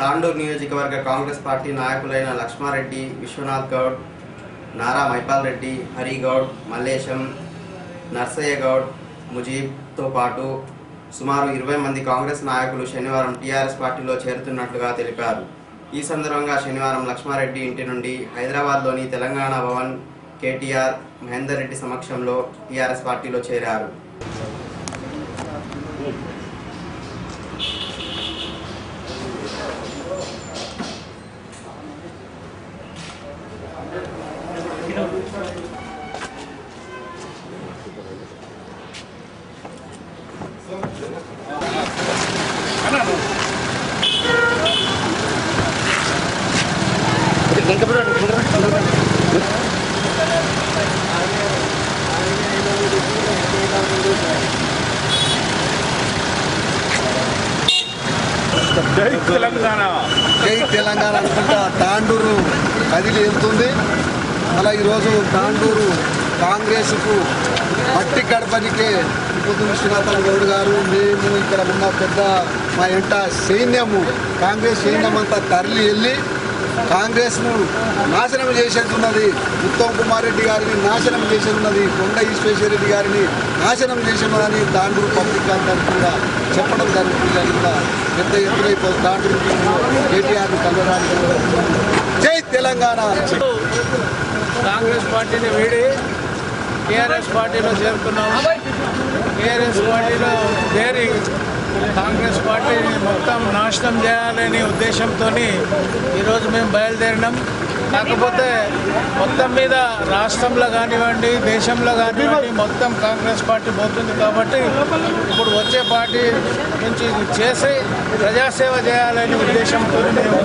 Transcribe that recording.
తాండూరు నియోజకవర్గ కాంగ్రెస్ పార్టీ నాయకులైన లక్ష్మారెడ్డి విశ్వనాథ్ గౌడ్ నారా మైపాల్ రెడ్డి హరిగౌడ్ మల్లేశం నర్సయ్య గౌడ్ ముజీబ్తో పాటు సుమారు ఇరవై మంది కాంగ్రెస్ నాయకులు శనివారం టీఆర్ఎస్ పార్టీలో చేరుతున్నట్లుగా తెలిపారు. ఈ సందర్భంగా శనివారం లక్ష్మారెడ్డి ఇంటి నుండి హైదరాబాద్లోని తెలంగాణ భవన్ కేటీఆర్ మహేందర్ రెడ్డి సమక్షంలో టీఆర్ఎస్ పార్టీలో చేరారు. జై తెలంగాణ జై తెలంగాణ అనుకుంటా తాండూరు కదిలి వెళ్తుంది. అలా ఈరోజు తాండూరు కాంగ్రెస్కు మట్టి గడపనికే పొద్దు విశ్వనాథన్ గౌడ్ గారు మేము ఇక్కడ ఉన్న పెద్ద మా ఎంట సైన్యము కాంగ్రెస్ సైన్యం అంతా తరలి వెళ్ళి కాంగ్రెస్ను నాశనం చేసేది ఉత్తమ్ కుమార్ రెడ్డి గారిని నాశనం చేసేందున్నది కొండ ఈశ్వేశ్వర రెడ్డి గారిని నాశనం చేసేమని తాండూరు పబ్లిక్ కూడా చెప్పడం జరుగుతుంది కనుక పెద్ద ఎత్తున ఇప్పుడు తాండూరు కేటీఆర్ కలవడానికి జై తెలంగాణ! కాంగ్రెస్ పార్టీని వీడి టీఆర్ఎస్ పార్టీలో చేరుకున్నాము. టీఆర్ఎస్ పార్టీలో చేరి పార్టీని మొత్తం నాశనం చేయాలనే ఉద్దేశంతో ఈరోజు మేము బయలుదేరినాం. కాకపోతే మొత్తం మీద రాష్ట్రంలో కానివ్వండి దేశంలో కానివ్వండి మొత్తం కాంగ్రెస్ పార్టీ పోతుంది కాబట్టి ఇప్పుడు వచ్చే పార్టీ నుంచి చేసి ప్రజాసేవ చేయాలనే ఉద్దేశంతో మేము